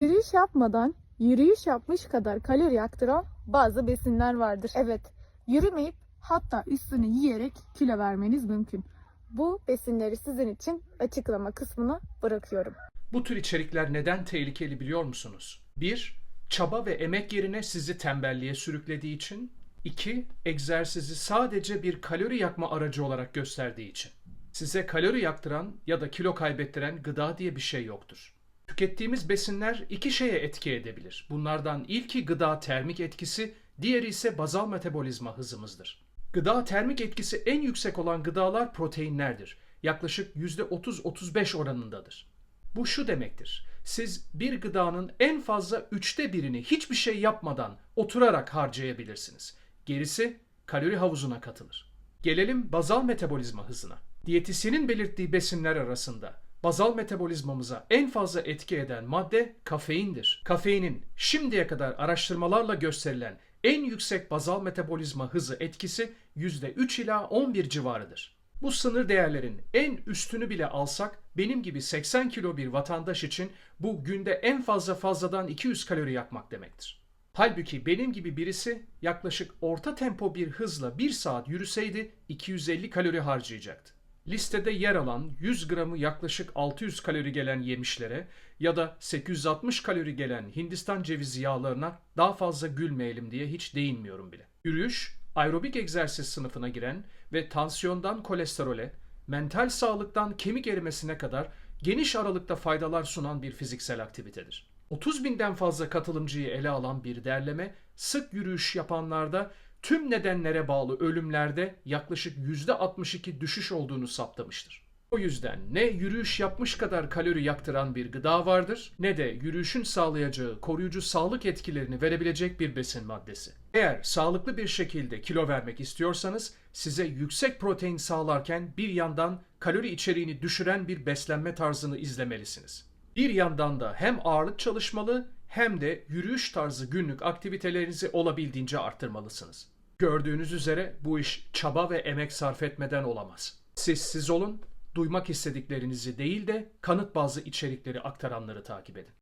Yürüyüş yapmadan yürüyüş yapmış kadar kalori yaktıran bazı besinler vardır. Evet, yürümeyip hatta üstüne yiyerek kilo vermeniz mümkün. Bu besinleri sizin için açıklama kısmına bırakıyorum. Bu tür içerikler neden tehlikeli biliyor musunuz? 1. Çaba ve emek yerine sizi tembelliğe sürüklediği için. 2. Egzersizi sadece bir kalori yakma aracı olarak gösterdiği için. Size kalori yaktıran ya da kilo kaybettiren gıda diye bir şey yoktur. Tükettiğimiz besinler iki şeye etki edebilir. Bunlardan ilki gıda termik etkisi, diğeri ise bazal metabolizma hızımızdır. Gıda termik etkisi en yüksek olan gıdalar proteinlerdir. Yaklaşık %30-35 oranındadır. Bu şu demektir. Siz bir gıdanın en fazla üçte birini hiçbir şey yapmadan oturarak harcayabilirsiniz. Gerisi kalori havuzuna katılır. Gelelim bazal metabolizma hızına. Diyetisyenin belirttiği besinler arasında bazal metabolizmamıza en fazla etki eden madde kafeindir. Kafeinin şimdiye kadar araştırmalarla gösterilen en yüksek bazal metabolizma hızı etkisi %3 ila 11 civarıdır. Bu sınır değerlerin en üstünü bile alsak benim gibi 80 kilo bir vatandaş için bu günde en fazla fazladan 200 kalori yakmak demektir. Halbuki benim gibi birisi yaklaşık orta tempo bir hızla 1 saat yürüseydi 250 kalori harcayacaktı. Listede yer alan 100 gramı yaklaşık 600 kalori gelen yemişlere ya da 860 kalori gelen Hindistan cevizi yağlarına daha fazla gülmeyelim diye hiç değinmiyorum bile. Yürüyüş, aerobik egzersiz sınıfına giren ve tansiyondan kolesterole, mental sağlıktan kemik erimesine kadar geniş aralıkta faydalar sunan bir fiziksel aktivitedir. 30 binden fazla katılımcıyı ele alan bir derleme, sık yürüyüş yapanlarda tüm nedenlere bağlı ölümlerde yaklaşık %62 düşüş olduğunu saptamıştır. O yüzden ne yürüyüş yapmış kadar kalori yaktıran bir gıda vardır ne de yürüyüşün sağlayacağı koruyucu sağlık etkilerini verebilecek bir besin maddesi. Eğer sağlıklı bir şekilde kilo vermek istiyorsanız size yüksek protein sağlarken bir yandan kalori içeriğini düşüren bir beslenme tarzını izlemelisiniz. Bir yandan da hem ağırlık çalışmalı hem de yürüyüş tarzı günlük aktivitelerinizi olabildiğince arttırmalısınız. Gördüğünüz üzere bu iş çaba ve emek sarf etmeden olamaz. Siz siz olun, duymak istediklerinizi değil de kanıt bazlı içerikleri aktaranları takip edin.